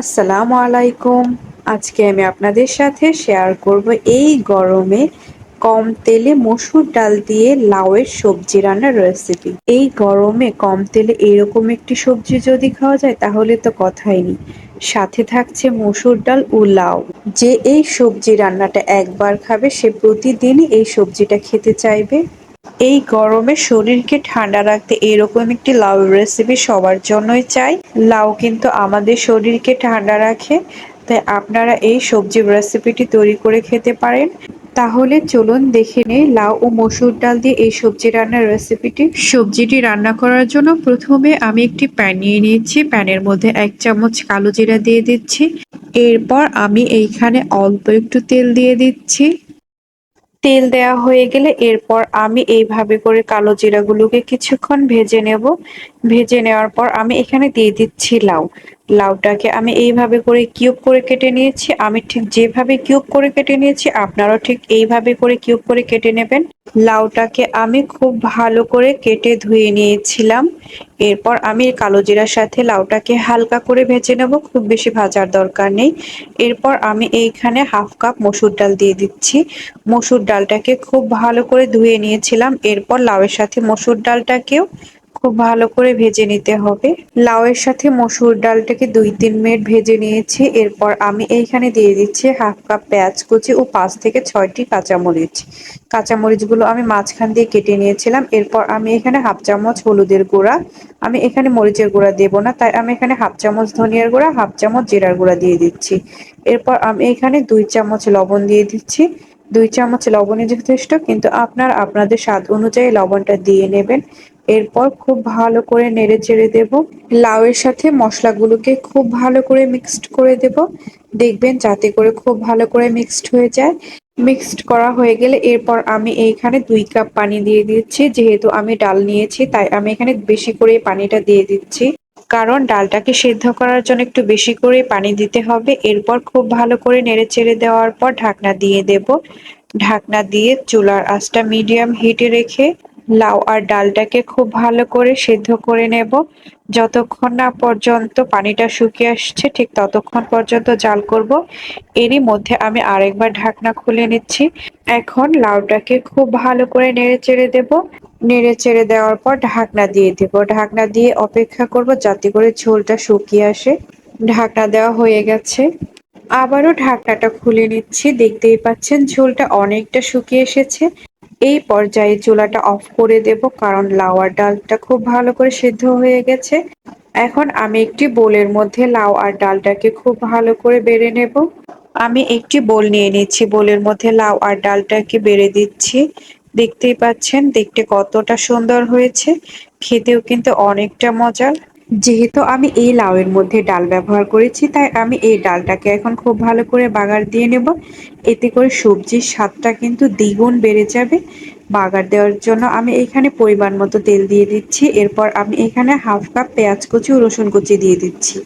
আসসালামু আলাইকুম। আজকে আমি আপনাদের সাথে শেয়ার করব এই গরমে কম তেলে মসুর ডাল দিয়ে লাউয়ের সবজি রান্নার রেসিপি এই গরমে কম তেলে এরকম একটি সবজি যদি খাওয়া যায়, তাহলে তো কথাই নেই। সাথে থাকছে মসুর ডাল ও লাউ। যে এই সবজি রান্নাটা একবার খাবে, সে প্রতিদিনই এই সবজিটা খেতে চাইবে। এই গরমে শরীরকে ঠান্ডা রাখতে এরকম একটি লাউ রেসিপি সবার জন্যই চাই। লাউ কিন্তু আমাদের শরীরকে ঠান্ডা রাখে, তাই আপনারা এই সবজি রেসিপিটি তৈরি করে খেতে পারেন। তাহলে চলুন দেখে নেই লাউ ও মসুর ডাল দিয়ে এই সবজি রান্নার রেসিপিটি সবজিটি রান্না করার জন্য প্রথমে আমি একটি প্যান নিয়ে নিয়েছি। প্যানের মধ্যে এক চামচ কালো জিরা দিয়ে দিচ্ছি। এরপর আমি এইখানে অল্প একটু তেল দিয়ে দিচ্ছি। তেল দেওয়া হয়ে গেলে এরপর আমি এইভাবে করে কালো জিরাগুলোকে কিছুক্ষণ ভেজে নেব। ভেজে নেওয়ার পর আমি এখানে দিয়ে দিচ্ছি লাউ। লাউটাকে আমি এইভাবে করে কিউব করে কেটে নিয়েছি, আমি ঠিক যেভাবে কিউব করে কেটে নিয়েছি, আপনারাও ঠিক এইভাবে করে কিউব করে কেটে নেবেন। লাউটাকে আমি খুব ভালো করে কেটে ধুয়ে নিয়েছিলাম। এরপর আমি কালো জিরার সাথে লাউটাকে হালকা করে ভেজে নেব, খুব বেশি ভাজার দরকার নেই। এরপর আমি এইখানে হাফ কাপ মসুর ডাল দিয়ে দিচ্ছি। মসুর ডালটাকে খুব ভালো করে ধুয়ে নিয়েছিলাম। এরপর লাউয়ের সাথে মসুর ডালটাকেও খুব ভালো করে ভেজে নিতে হবে। লাউয়ের সাথে মসুর ডালটাকে দুই তিন মিনিট ভেজে নিয়েছি। এরপর আমি এইখানে দিয়ে দিচ্ছি হাফ কাপ পেঁয়াজ কুচি ও পাঁচ থেকে ছয়টি কাঁচামরিচ। কাঁচামরিচগুলো আমি মাঝখান দিয়ে কেটে নিয়েছিলাম। এরপর আমি এখানে হাফ চামচ হলুদের গুঁড়া। আমি এখানে মরিচের গুঁড়া দেব না, তাই আমি এখানে হাফ চামচ ধনিয়ার গুঁড়া, হাফ চামচ জিরার গুঁড়া দিয়ে দিচ্ছি। এরপর আমি এখানে দুই চামচ লবণ দিয়ে দিচ্ছি। দুই চামচ লবণই যথেষ্ট, কিন্তু আপনার আপনাদের স্বাদ অনুযায়ী লবণটা দিয়ে নেবেন। এরপর খুব ভালো করে নেড়ে চেড়ে দেব। লাউয়ের সাথে মশলাগুলোকে খুব ভালো করে মিক্সড করে দেব। দেখবেন যাতে করে খুব ভালো করে মিক্সড হয়ে যায়। মিক্সড করা হয়ে গেলে এরপর আমি এইখানে দুই কাপ পানি দিয়ে দিচ্ছি। যেহেতু আমি ডাল নিয়েছি, তাই আমি এখানে বেশি করে পানিটা দিয়ে দিচ্ছি। কারণ ডালটাকে সেদ্ধ করার জন্য একটু বেশি করে পানি দিতে হবে। এরপর খুব ভালো করে নেড়ে চেড়ে দেওয়ার পর ঢাকনা দিয়ে দেব। ঢাকনা দিয়ে চুলার আঁচটা মিডিয়াম হিটে রেখে লাউ আর ডালটাকে খুব ভালো করে সেদ্ধ করে নেব। যতক্ষণ না পর্যন্ত পানিটা শুকিয়ে আসছে, ঠিক ততক্ষণ পর্যন্ত জাল করব। এরই মধ্যে আমি আরেকবার ঢাকনা খুলে নিচ্ছি। এখন লাউটাকে খুব ভালো করে নেড়ে চেড়ে দেব। নেড়ে চেড়ে দেওয়ার পর ঢাকনা দিয়ে দেব। ঢাকনা দিয়ে অপেক্ষা করব যাতে করে ঝোলটা শুকিয়ে আসে। ঢাকনা দেওয়া হয়ে গেছে। আবারও ঢাকনাটা খুলে নিচ্ছি। দেখতেই পাচ্ছেন ঝোলটা অনেকটা শুকিয়ে এসেছে। এই পর্যায়ে চুলাটা অফ করে দেব, কারণ লাউ আর ডালটা খুব ভালো করে সেদ্ধ হয়ে গেছে। এখন আমি একটি বোলের মধ্যে লাউ আর ডালটাকে খুব ভালো করে বেড়ে নেব। আমি একটি বোল নিয়ে নিচ্ছি। বোলের মধ্যে লাউ আর ডালটাকে বেড়ে দিচ্ছি। দেখতেই পাচ্ছেন, দেখতে কতটা সুন্দর হয়েছে। খেতেও কিন্তু অনেকটা মজার। যেহেতু আমি এই লাউয়ের মধ্যে ডাল ব্যবহার করেছি, তাই আমি এই ডালটাকে এখন খুব ভালো করে বাগার দিয়ে নেব। এতে করে সবজির স্বাদটা কিন্তু দ্বিগুণ বেড়ে যাবে। বাগার দেওয়ার জন্য আমি এখানে পরিমাণ মতো তেল দিয়ে দিচ্ছি। এরপর আমি এখানে হাফ কাপ পেঁয়াজ কুচি ও রসুন কুচি দিয়ে দিচ্ছি।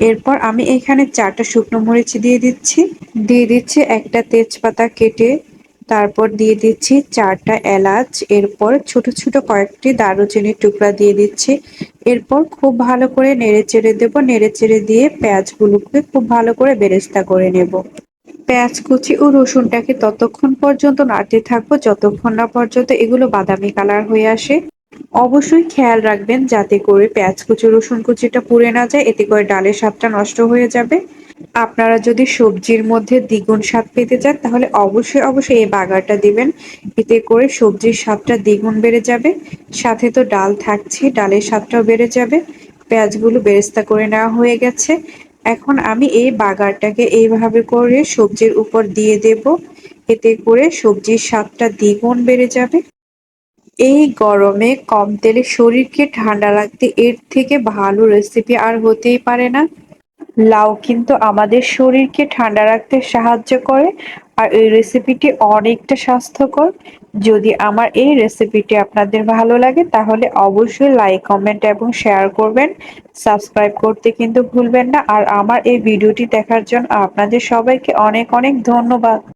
এরপর আমি এখানে চারটা শুকনো মরিচ দিয়ে দিচ্ছি। দিয়ে দিচ্ছি একটা তেজপাতা কেটে তারপর দিয়ে দিচ্ছি চারটা এলাচ, এরপর ছোট ছোট কয়েকটি দারুচিনির টুকরা দিয়ে দিচ্ছি। এরপর খুব ভালো করে নেড়ে চেড়ে দেবো নেড়ে চেড়ে দিয়ে পেঁয়াজগুলোকে খুব ভালো করে বেরেস্তা করে নেব। পেঁয়াজ, কুচি ও রসুনটাকে ততক্ষণ পর্যন্ত নাড়তে থাকব, যতক্ষণ না পর্যন্ত এগুলো বাদামি কালার হয়ে আসে। অবশ্যই খেয়াল রাখবেন যাতে করে পেঁয়াজ, কুচি রসুন কুচিটা পুড়ে না যায়, এতে করে ডালের স্বাদটা নষ্ট হয়ে যাবে। আপনারা যদি সবজির মধ্যে দ্বিগুণ স্বাদ পেতে চান, তাহলে অবশ্যই অবশ্যই এই বাগারটা দিবেন। এতে করে সবজির স্বাদটা দ্বিগুণ বেড়ে যাবে। সাথে তো ডাল থাকছে, ডালের স্বাদটাও বেড়ে যাবে। পেঁয়াজগুলো বেরেস্তা করে নেওয়া হয়ে গেছে। এখন আমি এই বাগারটাকে এইভাবে করে সবজির উপর দিয়ে দেব। এতে করে সবজির স্বাদটা দ্বিগুণ বেড়ে যাবে। এই গরমে কম তেলে শরীরকে ঠান্ডা রাখতে এর থেকে ভালো রেসিপি আর হতেই পারে না। লাউ কিন্তু আমাদের শরীরকে ঠান্ডা রাখতে সাহায্য করে, আর এই রেসিপিটি অনেকটা স্বাস্থ্যকর। যদি আমার এই রেসিপিটি আপনাদের ভালো লাগে, তাহলে অবশ্যই লাইক কমেন্ট এবং শেয়ার করবেন। সাবস্ক্রাইব করতে কিন্তু ভুলবেন না। আর আমার এই ভিডিওটি দেখার জন্য আপনাদের সবাইকে অনেক অনেক ধন্যবাদ।